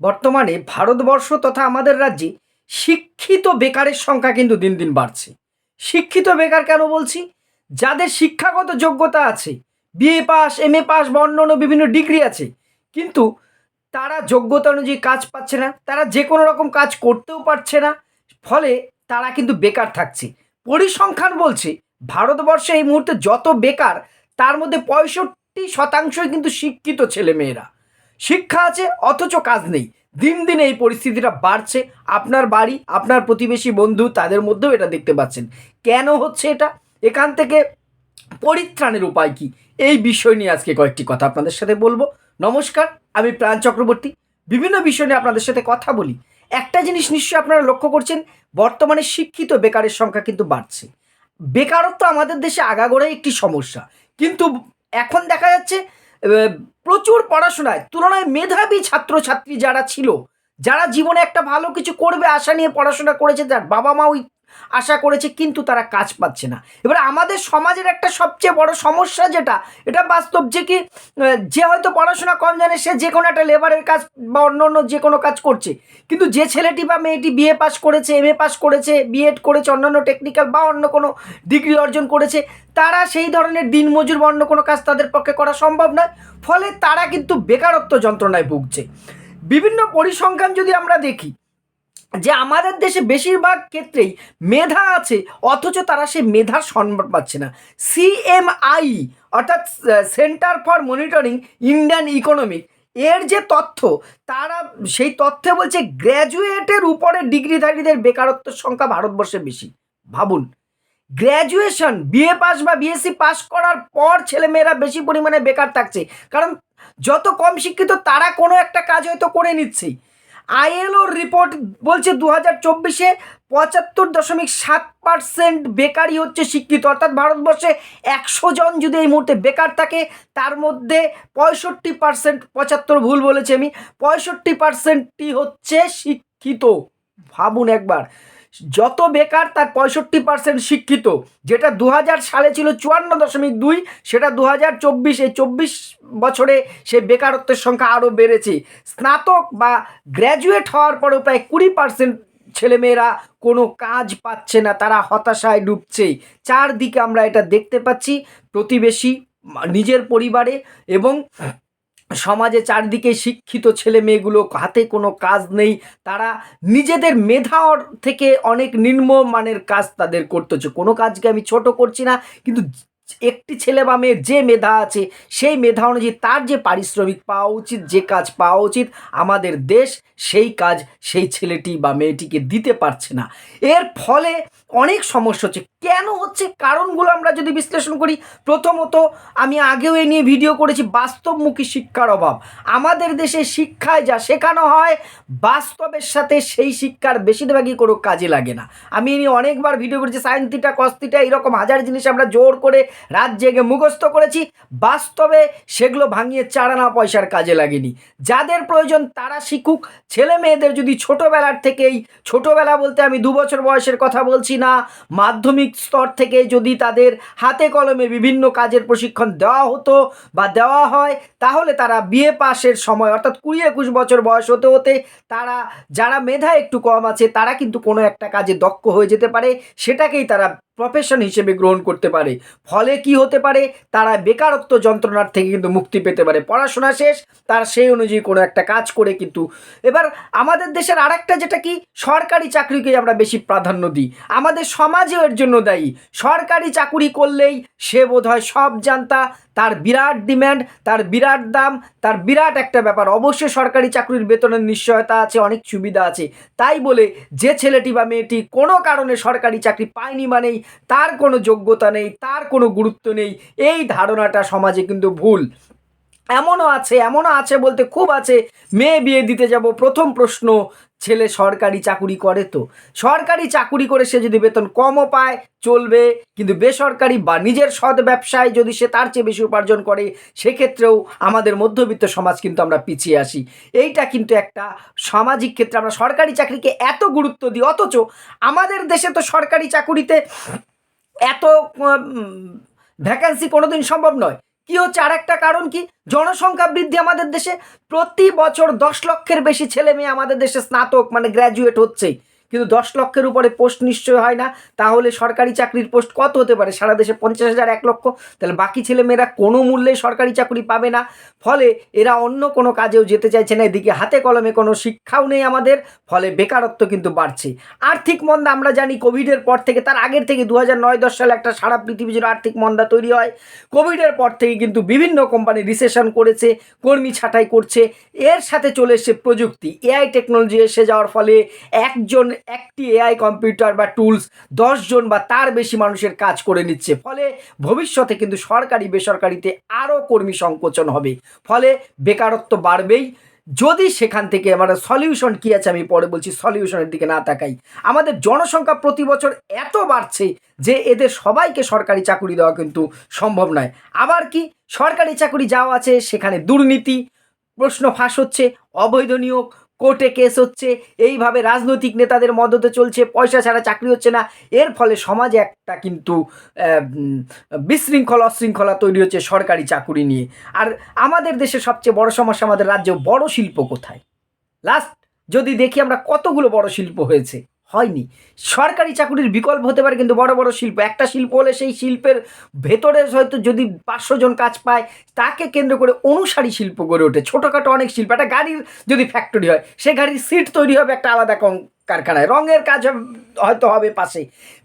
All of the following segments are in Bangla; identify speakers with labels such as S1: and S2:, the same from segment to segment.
S1: বর্তমানে ভারতবর্ষ তথা আমাদের রাজ্যে শিক্ষিত বেকারের সংখ্যা কিন্তু দিন দিন বাড়ছে। শিক্ষিত বেকার কেন বলছি? যাদের শিক্ষাগত যোগ্যতা আছে BA pass M A pass বা অন্য অন্য বিভিন্ন ডিগ্রি আছে, কিন্তু তারা যোগ্যতা অনুযায়ী কাজ পাচ্ছে না, তারা যে কোনো রকম কাজ করতেও পারছে না, ফলে তারা কিন্তু বেকার থাকছে। পরিসংখ্যান বলছে, ভারতবর্ষে এই মুহূর্তে যত বেকার, তার মধ্যে পঁয়ষট্টি শতাংশই কিন্তু শিক্ষিত ছেলেমেয়েরা। শিক্ষা আছে, অথচ কাজ নেই। দিন দিন এই পরিস্থিতিটা বাড়ছে। আপনার বাড়ি, আপনার প্রতিবেশী বন্ধু তাদের মধ্যেও এটা দেখতে পাচ্ছেন। কেন হচ্ছে এটা? এখান থেকে পরিত্রাণের উপায় কি? এই বিষয় নিয়ে আজকে কয়েকটি কথা আপনাদের সাথে বলব। নমস্কার, আমি প্রাণ চক্রবর্তী। বিভিন্ন বিষয় নিয়ে আপনাদের সাথে কথা বলি। একটা জিনিস নিশ্চয়ই আপনারা লক্ষ্য করছেন, বর্তমানে শিক্ষিত বেকারের সংখ্যা কিন্তু বাড়ছে। বেকারত্ব আমাদের দেশে আগাগোড়াই একটি সমস্যা। কিন্তু এখন দেখা যাচ্ছে প্রচুর পড়াশোনায়, তুলনায় মেধাবী ছাত্রছাত্রী যারা ছিল, যারা জীবনে একটা ভালো কিছু করবে, আশা নিয়ে পড়াশোনা করেছে, তার বাবা মা ওই আশা করেছে, কিন্তু তারা কাজ পাচ্ছে না। এবার আমাদের সমাজের একটা সবচেয়ে বড় সমস্যা যেটা, এটা বাস্তব যে কি, যে হয়তো পড়াশোনা কম জানে, সে যে কোনো একটা লেবারের কাজ বা অন্য অন্য যে কোনো কাজ করছে। কিন্তু যে ছেলেটি বা মেয়েটি বিএ পাস করেছে এম এ পাস করেছে বিএড করেছে অন্যান্য টেকনিক্যাল বা অন্য কোনো ডিগ্রি অর্জন করেছে, তারা সেই ধরনের দিনমজুর বা অন্য কোনো কাজ তাদের পক্ষে করা সম্ভব নয়। ফলে তারা কিন্তু বেকারত্ব যন্ত্রণায় ভুগছে। বিভিন্ন পরিসংখ্যান যদি আমরা দেখি যে আমাদের দেশে বেশিরভাগ ক্ষেত্রেই মেধা আছে, অথচ তারা সেই মেধার সম্মান পাচ্ছে না। সিএমআই অর্থাৎ centre for monitoring Indian economic এর যে তথ্য, তারা সেই তথ্যে বলছে গ্র্যাজুয়েটের উপরে ডিগ্রিধারীদের বেকারত্বের সংখ্যা ভারতবর্ষে বেশি। ভাবুন গ্র্যাজুয়েশন বিএ পাস বা বিএসসি পাস করার পর ছেলেমেয়েরা বেশি পরিমাণে বেকার থাকছে। কারণ, যত কম শিক্ষিত তারা কোনো একটা কাজ হয়তো করে নিচ্ছেই আইএলওর রিপোর্ট বলছে দু হাজার চব্বিশে পঁচাত্তর দশমিক সাত পার্সেন্ট বেকারই হচ্ছে শিক্ষিত। অর্থাৎ ভারতবর্ষে একশো জন যদি এই মুহূর্তে বেকার থাকে, তার মধ্যে পঁয়ষট্টি পার্সেন্ট পঁচাত্তর ভুল বলেছি আমি, পঁয়ষট্টি পার্সেন্টটি হচ্ছে শিক্ষিত। ভাবুন একবার। যত বেকার তার পঁয়ষট্টি পার্সেন্ট শিক্ষিত। যেটা দু হাজার সালে ছিল চুয়ান্ন দশমিক দুই, সেটা দু হাজার চব্বিশ, এই চব্বিশ বছরে সে বেকারত্বের সংখ্যা আরও বেড়েছে। স্নাতক বা গ্র্যাজুয়েট হওয়ার পরেও প্রায় কুড়ি পার্সেন্ট ছেলেমেয়েরা কোনো কাজ পাচ্ছে না, তারা হতাশায় ডুবছে। চারদিকে আমরা এটা দেখতে পাচ্ছি, প্রতিবেশী, নিজের পরিবারে এবং সমাজে চারদিকে শিক্ষিত ছেলে মেয়েগুলো হাতে কোনো কাজ নেই, তারা নিজেদের মেধা থেকে অনেক নিম্নমানের কাজ তাদের করতে হচ্ছে কোনো কাজকে আমি ছোট করছি না, কিন্তু একটি ছেলে বা মেয়ের যে মেধা আছে, সেই মেধা অনুযায়ী তার যে পারিশ্রমিক পাওয়া উচিত, যে কাজ পাওয়া উচিত, আমাদের দেশ সেই কাজ সেই ছেলেটি বা মেয়েটিকে দিতে পারছে না। এর ফলে অনেক সমস্যা হচ্ছে। কেন হচ্ছে? কারণগুলো আমরা যদি বিশ্লেষণ করি, প্রথমত আমি আগেও এ নিয়ে ভিডিও করেছি, বাস্তবমুখী শিক্ষার অভাব। আমাদের দেশে শিক্ষায় যা শেখানো হয়, বাস্তবের সাথে সেই শিক্ষার বেশিরভাগই কোনো কাজে লাগে না। আমি এ নিয়ে অনেকবার ভিডিও করেছি সায়েন্সিটা কস্তিটা এরকম হাজার জিনিস আমরা জোর করে রাত জেগে মুখস্থ করেছি। বাস্তবে সেগুলো ভাঙিয়ে চারানা পয়সার কাজে লাগেনি। যাদের প্রয়োজন তারা শিখুক। ছেলে মেয়েদের যদি ছোটোবেলার থেকেই, ছোটোবেলা বলতে আমি দু বছর বয়সের কথা বলছি না, মাধ্যমিক স্তর থেকে যদি তাদের হাতে কলমে বিভিন্ন কাজের প্রশিক্ষণ দেওয়া হতো বা দেওয়া হয়, তাহলে তারা বিএ পাশের সময়, অর্থাৎ কুড়ি একুশ বছর বয়স হতে হতে তারা, যারা মেধা একটু কম আছে, তারা কিন্তু কোনো একটা কাজে দক্ষ হয়ে যেতে পারে। সেটাকেই তারা প্রফেশন হিসেবে গ্রহণ করতে পারে। ফলে কি হতে পারে? তারা বেকারত্ব যন্ত্রণার থেকে কিন্তু মুক্তি পেতে পারে। পড়াশোনা শেষ, তার সেই অনুযায়ী কোনো একটা কাজ করে কিন্তু এবার আমাদের দেশের আরেকটা যেটা কি? সরকারি চাকরিকে আমরা বেশি প্রাধান্য দিই। আমাদের সমাজেও এর জন্য দায়ী। সরকারি চাকুরি করলেই সে বোধ হয় সব জানতা তার বিরাট ডিম্যান্ড তার বিরাট দাম, তার বিরাট একটা ব্যাপার। অবশ্যই সরকারি চাকরির বেতনের নিশ্চয়তা আছে, অনেক সুবিধা আছে। তাই বলে যে ছেলেটি বা মেয়েটি কোনো কারণে সরকারি চাকরি পায়নি মানেই তার কোনো যোগ্যতা নেই, তার কোনো গুরুত্ব নেই, এই ধারণাটা সমাজে কিন্তু ভুল। এমনও আছে এমনও আছে বলতে খুব আছে। মেয়ে বিয়ে দিতে যাব, প্রথম প্রশ্ন ছেলে সরকারি চাকুরি করে তো। সরকারি চাকুরি করে সে যদি বেতন কমও পায়, চলবে। কিন্তু বেসরকারি বা নিজের সৎ ব্যবসায় যদি সে তার চেয়ে বেশি উপার্জন করে, সেক্ষেত্রেও আমাদের মধ্যবিত্ত সমাজ কিন্তু আমরা পিছিয়ে আসি। এইটা কিন্তু একটা সামাজিক ক্ষেত্রে আমরা সরকারি চাকরিকে এত গুরুত্ব দিই, অথচ আমাদের দেশে তো সরকারি চাকুরিতে এত ভ্যাকান্সি কোনোদিন সম্ভব নয়। কি হচ্ছে? আর একটা কারণ কি? জনসংখ্যা বৃদ্ধি আমাদের দেশে প্রতি বছর দশ লক্ষের বেশি ছেলে মেয়ে আমাদের দেশে স্নাতক মানে গ্র্যাজুয়েট হচ্ছে কিন্তু দশ লক্ষের উপরে পোস্ট নিশ্চয় হয় না। তাহলে সরকারি চাকরির পোস্ট কত হতে পারে? সারা দেশে পঞ্চাশ হাজার এক লক্ষ। তাহলে বাকি ছেলেমেয়েরা কোনো মূল্যে সরকারি চাকরি পাবে না। ফলে এরা অন্য কোনো কাজেও যেতে চাইছে না। এদিকে হাতে কলমে কোনো শিক্ষাও নেই আমাদের। ফলে বেকারত্ব কিন্তু বাড়ছে। আর্থিক মন্দা আমরা জানি কোভিডের পর থেকে, তার আগের থেকে দু হাজার নয় দশ সালে একটা সারা পৃথিবী জুড়ে আর্থিক মন্দা তৈরি হয়। কোভিডের পর থেকে কিন্তু বিভিন্ন কোম্পানি রিসেশন করেছে, কর্মী ছাঁটাই করছে। এর সাথে চলে এসছে প্রযুক্তি। এআই টেকনোলজি এসে যাওয়ার ফলে একজন একটি এআই কম্পিউটার বা টুলস দশজন বা তার বেশি মানুষের কাজ করে নিচ্ছে। ফলে ভবিষ্যতে কিন্তু সরকারি, বেসরকারিতে আরও কর্মী সংকোচন হবে। ফলে বেকারত্ব বাড়বেই। যদি সেখান থেকে আমরা সলিউশন কী আছে আমি পরে বলছি সলিউশনের দিকে না তাকাই। আমাদের জনসংখ্যা প্রতি বছর এত বাড়ছে যে এদের সবাইকে সরকারি চাকরি দেওয়া কিন্তু সম্ভব নয়। আবার কি? সরকারি চাকরি যাওয়া আছে, সেখানে দুর্নীতি, প্রশ্ন ফাঁস হচ্ছে, অবৈধ নিয়োগ কোর্টে কেস হচ্ছে, এইভাবে রাজনৈতিক নেতাদের মদতে চলছে, পয়সা ছাড়া চাকরি হচ্ছে না। এর ফলে সমাজে একটা কিন্তু বিশৃঙ্খলা, অশৃঙ্খলা তৈরি হচ্ছে সরকারি চাকুরি নিয়ে। আর আমাদের দেশে সবচেয়ে বড় সমস্যা আমাদের রাজ্যে বড় শিল্প কোথায়? লাস্ট যদি দেখি আমরা কতগুলো বড় শিল্প হয়েছে হয়নি। সরকারি চাকুরির বিকল্প হতে পারে কিন্তু বড় বড় শিল্প। একটা শিল্প হলে সেই শিল্পের ভেতরে হয়তো যদি পাঁচশো জন কাজ পায়, তাকে কেন্দ্র করে অনুসারী শিল্প গড়ে ওঠে। ছোটোখাটো অনেক শিল্প। একটা গাড়ির যদি ফ্যাক্টরি হয়, সে গাড়ির সিট তৈরি হবে একটা আলাদা কারখানায়। রঙের কাজ হয়তো হবে পাশে।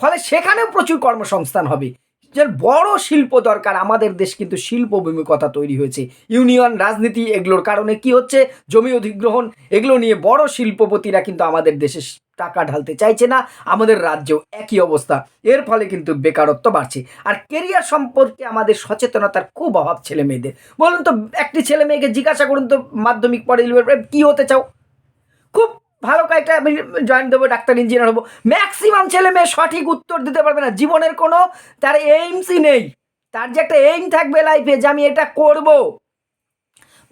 S1: ফলে সেখানেও প্রচুর কর্মসংস্থান হবে। যে বড় শিল্প দরকার আমাদের দেশ কিন্তু শিল্প বিমুখতা তৈরি হয়েছে। ইউনিয়ন, রাজনীতি, এগুলোর কারণে কি হচ্ছে? জমি অধিগ্রহণ, এগুলো নিয়ে বড় শিল্পপতিরা কিন্তু আমাদের দেশে টাকা ঢালতে চাইছে না, আমাদের রাজ্যেও একই অবস্থা। এর ফলে কিন্তু বেকারত্ব বাড়ছে। আর কেরিয়ার সম্পর্কে আমাদের সচেতনতার খুব অভাব ছেলে মেয়েদের। বলুন তো, একটি ছেলে মেয়েকে জিজ্ঞাসা করুন তো, মাধ্যমিক পরে কি হতে চাও? খুব ভালো কয়েকটা আমি জয়েন দেবো, ডাক্তার ইঞ্জিনিয়ার হব। ম্যাক্সিমাম ছেলে মেয়ে সঠিক উত্তর দিতে পারবে না, জীবনের কোনো, তার এইমসই নেই। তার যে একটা এইম থাকবে লাইফে যে আমি এটা করব।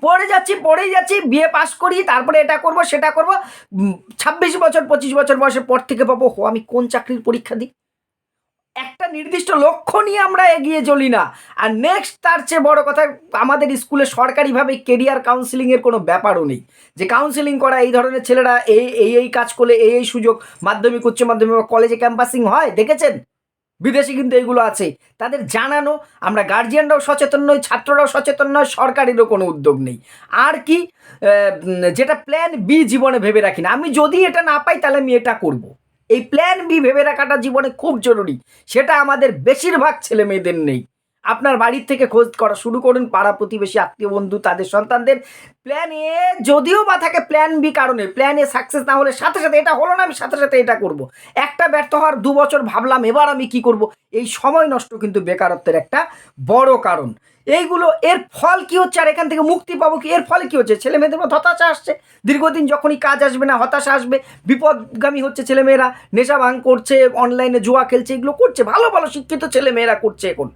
S1: পড়ে যাচ্ছি, পড়েই যাচ্ছি বিয়ে পাস করি, তারপরে এটা করব, সেটা করব। ছাব্বিশ বছর, পঁচিশ বছর বয়সের পর থেকে পাবো হো, আমি কোন চাকরির পরীক্ষা দিই? একটা নির্দিষ্ট লক্ষ্য নিয়ে আমরা এগিয়ে চলি না। আর নেক্সট তার চেয়ে বড় কথা, আমাদের স্কুলে সরকারিভাবে কেরিয়ার কাউন্সিলিংয়ের কোনো ব্যাপারও নেই। যে কাউন্সিলিং করা, এই ধরনের ছেলেরা এই এই এই কাজ করলে এই এই সুযোগ, মাধ্যমিক, উচ্চ মাধ্যমিক বা কলেজে ক্যাম্পাসিং হয়, দেখেছেন? বিদেশে কিন্তু এইগুলো আছে। তাদের জানানো, আমরা গার্জিয়ানরাও সচেতন নই, ছাত্ররাও সচেতন নয়, সরকারেরও কোনো উদ্যোগ নেই। আর কি যেটা প্ল্যান বি জীবনে ভেবে রাখি না। আমি যদি এটা না পাই, তাহলে আমি এটা করব। এই প্ল্যান বি ভেবে রাখাটা জীবনে খুব জরুরি। সেটা আমাদের বেশিরভাগ ছেলে মেয়েদের নেই। আপনার বাড়ির থেকে খোঁজ করা শুরু করুন, পাড়া প্রতিবেশী, আত্মীয় বন্ধু, তাদের সন্তানদের প্ল্যান এ যদিও বা থাকে প্ল্যান বি কারণে প্ল্যান এ সাকসেস না হলে সাথে সাথে এটা হলো না, আমি সাথে সাথে এটা করব। একটা ব্যর্থ হওয়ার দু বছর ভাবলাম, এবার আমি কি করব? এই সময় নষ্ট কিন্তু বেকারত্বের একটা বড় কারণ। এইগুলো, এর ফল কি হচ্ছে? আর এখান থেকে মুক্তি পাবো কি? এর ফলে কি হচ্ছে? ছেলে মেয়েদের মধ্যে হতাশা আসছে। দীর্ঘদিন যখনই কাজ আসবে না, হতাশা আসবে, বিপদগামী হচ্ছে ছেলেমেয়েরা, নেশা ভাঙ করছে অনলাইনে জুয়া খেলছে, এগুলো করছে, ভালো ভালো শিক্ষিত ছেলেমেয়েরা করছে এখন।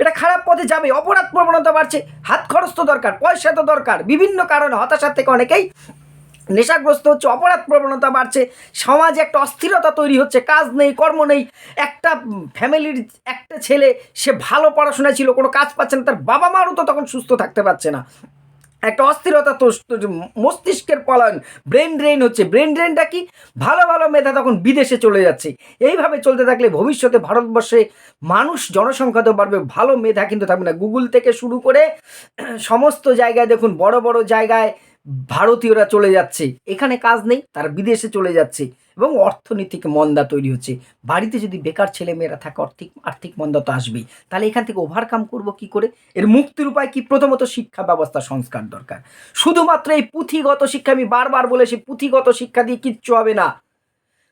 S1: এটা খারাপ পথে যাবে, অপরাধ প্রবণতা বাড়ছে, হাত খরচ তো দরকার, পয়সা তো দরকার, বিভিন্ন কারণে হতাশার থেকে অনেকেই নেশাগ্রস্ত হচ্ছে, অপরাধ প্রবণতা বাড়ছে, সমাজে একটা অস্থিরতা তৈরি হচ্ছে, কাজ নেই, কর্ম নেই, একটা ফ্যামিলির একটা ছেলে, সে ভালো পড়াশোনা ছিল, কোনো কাজ পাচ্ছে না, তার বাবা মারও তো তখন সুস্থ থাকতে পারছে না। একটা অস্থিরতা তো মস্তিষ্কের পলায়ন ব্রেন ড্রেন হচ্ছে। ব্রেন ড্রেনটা কি? ভালো ভালো মেধা তখন বিদেশে চলে যাচ্ছে। এইভাবে চলতে থাকলে ভবিষ্যতে ভারতবর্ষে মানুষ জনসংখ্যা তো বাড়বে, ভালো মেধা কিন্তু থাকবে না। গুগল থেকে শুরু করে, সমস্ত জায়গায় দেখুন, বড় বড় জায়গায় ভারতীয়রা চলে যাচ্ছে। এখানে কাজ নেই, তারা বিদেশে চলে যাচ্ছে এবং অর্থনৈতিক মন্দা তৈরি হচ্ছে। বাড়িতে যদি বেকার ছেলেমেয়েরা থাকে আর্থিক আর্থিক মন্দা তো আসবেই। তাহলে এখান থেকে ওভারকাম করব কি করে? এর মুক্তির উপায় কি? প্রথমত শিক্ষা ব্যবস্থা, সংস্কার দরকার। শুধুমাত্র এই পুঁথিগত শিক্ষা, আমি বারবার বলেছি পুঁথিগত শিক্ষা দিয়ে কিচ্ছু হবে না।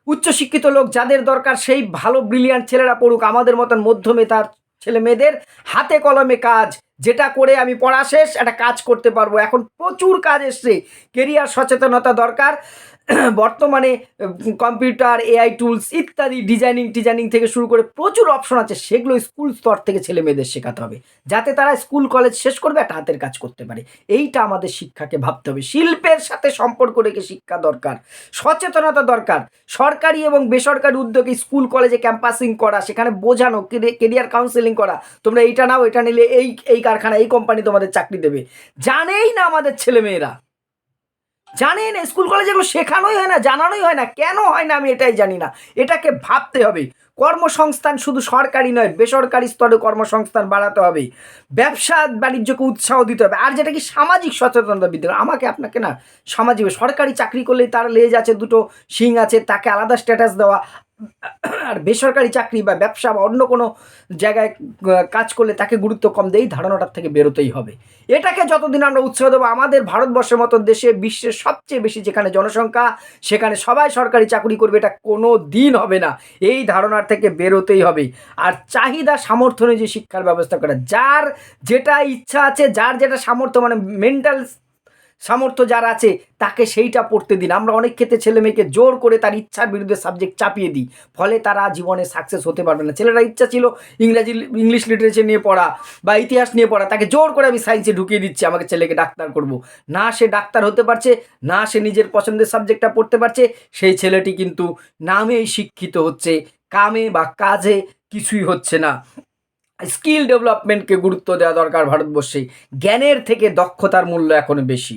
S1: উচ্চশিক্ষিত লোক যাদের দরকার, সেই ভালো ব্রিলিয়ান্ট ছেলেরা পড়ুক। আমাদের মতন মধ্যমেতার ছেলে মেয়েদের হাতে কলমে কাজ যেটা করে আমি পড়া শেষ, একটা কাজ করতে পারব। এখন প্রচুর কাজ এসছে। কেরিয়ার সচেতনতা দরকার। বর্তমানে কম্পিউটার এআই টুলস ইত্যাদি ডিজাইনিং টিজাইনিং থেকে শুরু করে প্রচুর অপশন আছে, সেগুলো স্কুল স্তর থেকে ছেলে মেয়েদের শেখাতে হবে। যাতে তারা স্কুল কলেজ শেষ করবে একটা হাতের কাজ করতে পারে। এইটা আমাদের শিক্ষাকে ভাবতে হবে। শিল্পের সাথে সম্পর্ক রেখে শিক্ষা দরকার, সচেতনতা দরকার। সরকারি এবং বেসরকারি উদ্যোগে স্কুল কলেজে ক্যাম্পাসিং করা, সেখানে বোঝানো কেরিয়ার কাউন্সেলিং করা, তোমরা এইটা নাও, এটা নিলে এই এই কারখানা, এই কোম্পানি তোমাদের চাকরি দেবে। জানেই না আমাদের ছেলেমেয়েরা জানেই না স্কুল কলেজে এগুলো শেখানোই হয় না, জানানোই হয় না। কেন হয় না আমি এটাই জানি না। এটাকে ভাবতে হবে। কর্মসংস্থান শুধু সরকারি নয়, বেসরকারি স্তরে কর্মসংস্থান বাড়াতে হবে। ব্যবসা বাণিজ্যকে উৎসাহ দিতে হবে। আর যেটা কি সামাজিক সচেতনতা বৃদ্ধি। আমাকে আপনাকে না সামাজিক সরকারি চাকরি করলেই তার লেজ আছে দুটো সিং আছে, তাকে আলাদা স্ট্যাটাস দেওয়া। আর বেসরকারি চাকরি বা ব্যবসা বা অন্য কোনো জায়গায় কাজ করলে তাকে গুরুত্ব কম দেয়, এই ধারণাটার থেকে বেরোতেই হবে। এটাকে যতদিন আমরা উৎসাহ দেবো, আমাদের ভারতবর্ষের মতো দেশে বিশ্বের সবচেয়ে বেশি যেখানে জনসংখ্যা, সেখানে সবাই সরকারি চাকরি করবে, এটা কোনো দিন হবে না। এই ধারণার থেকে বেরোতেই হবে। আর চাহিদা সামর্থ্য অনুযায়ী শিক্ষার ব্যবস্থা করা, যার যেটা ইচ্ছা আছে, যার যেটা সামর্থ্য মানে মেন্টাল সামর্থ্য যার আছে, তাকে সেইটা পড়তে দিন। আমরা অনেক ক্ষেত্রে ছেলে মেয়েকে জোর করে তার ইচ্ছার বিরুদ্ধে সাবজেক্ট চাপিয়ে দিই। ফলে তারা জীবনে সাকসেস হতে পারবে না। ছেলেরা ইচ্ছা ছিল ইংরাজি ইংলিশ লিটারেচার নিয়ে পড়া বা ইতিহাস নিয়ে পড়া, তাকে জোর করে আমি সায়েন্সে ঢুকিয়ে দিচ্ছি, আমাকে ছেলেকে ডাক্তার করব। না সে ডাক্তার হতে পারছে, না সে নিজের পছন্দের সাবজেক্টটা পড়তে পারছে, সেই ছেলেটি কিন্তু নামেই শিক্ষিত হচ্ছে, কামে বা কাজে কিছুই হচ্ছে না। স্কিল ডেভেলপমেন্টকে গুরুত্ব দেওয়া দরকার ভারতবর্ষে। জ্ঞানের থেকে দক্ষতার মূল্য এখন বেশি।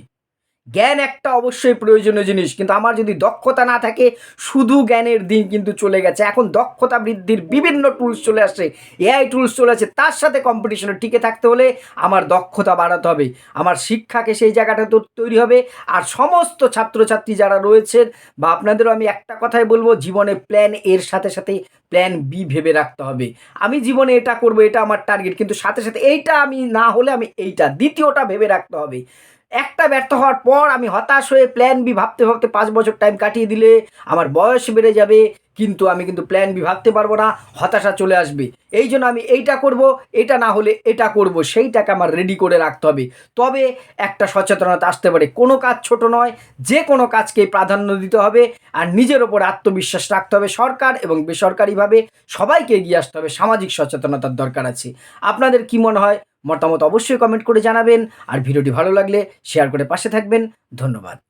S1: জ্ঞান একটা অবশ্যই প্রয়োজনীয় জিনিস, কিন্তু আমার যদি দক্ষতা না থাকে, শুধু জ্ঞানের দিন কিন্তু চলে গেছে। এখন দক্ষতা বৃদ্ধির বিভিন্ন টুলস চলে আসছে এআই টুলস চলে আসছে, তার সাথে কম্পিটিশনে টিকে থাকতে হলে আমার দক্ষতা বাড়াতে হবে। আমার শিক্ষাকে সেই জায়গাটা তো তৈরি হবে। আর সমস্ত ছাত্রছাত্রী যারা রয়েছেন, বা আপনাদেরও আমি একটা কথাই বলব, জীবনে প্ল্যান এর সাথে সাথে প্ল্যান বি ভেবে রাখতে হবে। আমি জীবনে এটা করব, এটা আমার টার্গেট কিন্তু সাথে সাথে এইটা আমি না হলে আমি এইটা, দ্বিতীয়টা ভেবে রাখতে হবে। একটা ব্যর্থ হওয়ার পর আমি হতাশ হয়ে প্ল্যান বি ভাবতে ভাবতে পাঁচ বছর টাইম কাটিয়ে দিলে আমার বয়স বেড়ে যাবে, কিন্তু আমি কিন্তু প্ল্যান বি ভাবতে পারব না, হতাশা চলে আসবে। এই জন্য আমি এইটা করব, এটা না হলে এটা করব, সেইটাকে আমার রেডি করে রাখতে হবে। তবে একটা সচেতনতা আসতে পারে। কোনো কাজ ছোট নয়, যে কোনো কাজকেই প্রাধান্য দিতে হবে আর নিজের ওপর আত্মবিশ্বাস রাখতে হবে সরকার এবং বেসরকারিভাবে সবাইকে এগিয়ে আসতে হবে। সামাজিক সচেতনতার দরকার আছে। আপনাদের কি মনে হয়? মতামত অবশ্যই কমেন্ট করে জানাবেন। আর ভিডিওটি ভালো লাগলে শেয়ার করে পাশে থাকবেন। ধন্যবাদ।